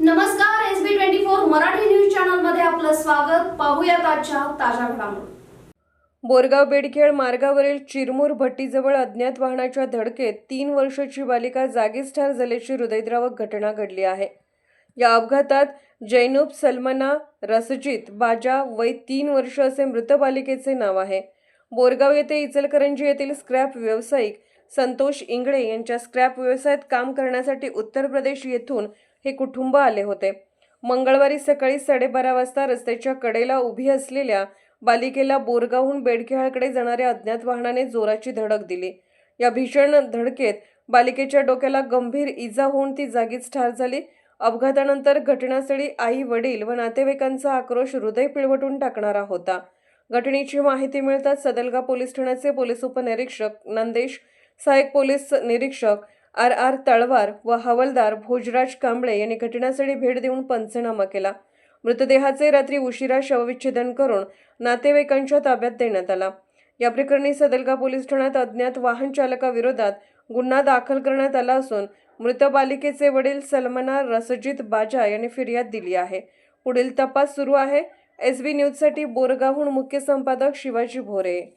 नमस्कार S B twenty four Marathi news चॅनलमध्ये आपलं स्वागत. पाहूया आजच्या ताज्या घडामोडी. बोरगाव बेडखेळ मार्गावरील चिरमूर भट्टीजवळ अज्ञात वाहनाच्या धडकेत तीन वर्षाची बालिका जागीच ठार झाल्याची हृदयद्रावक घटना घडली आहे. या अपघातात जैनूब सलमना रसजित बाजा वय तीन वर्ष असे मृत बालिकेचे नाव आहे. बोरगाव येथे इचलकरंजी येथील स्क्रॅप व्यावसायिक संतोष इंगळे यांच्या स्क्रॅप व्यवसायात काम करण्यासाठी उत्तर प्रदेश येथून हे कुटुंब आले होते. मंगळवारी सकाळी साडेबारा वाजता रस्त्याच्या कडेला उभी असलेल्या बालिकेला बोरगावहून बेडखेळाकडे जाणाऱ्या अज्ञात वाहनाने जोराची धडक दिली. या भीषण धडकेत बालिकेच्या डोक्याला गंभीर इजा होऊन ती जागीच ठार झाली. अपघातानंतर घटनास्थळी आई वडील व नातेवाईकांचा आक्रोश हृदय पिळवटून टाकणारा होता. घटनेची माहिती मिळताच सदलगा पोलीस ठाण्याचे पोलीस उपनिरीक्षक नंदेश सहाय्यक पोलीस निरीक्षक आर आर तळवार व हवालदार भोजराज कांबळे यांनी घटनास्थळी भेट देऊन पंचनामा केला. मृतदेहाचे रात्री उशिरा शवविच्छेदन करून नातेवाईकांच्या ताब्यात देण्यात आला. या प्रकरणी सदलगा पोलीस ठाण्यात अज्ञात वाहन चालकाविरोधात गुन्हा दाखल करण्यात आला असून मृत बालिकेचे वडील सलमना रसजित बाजा यांनी फिर्याद दिली आहे. पुढील तपास सुरू आहे. एस बी न्यूजसाठी बोरगावहून मुख्य संपादक शिवाजी भोरे.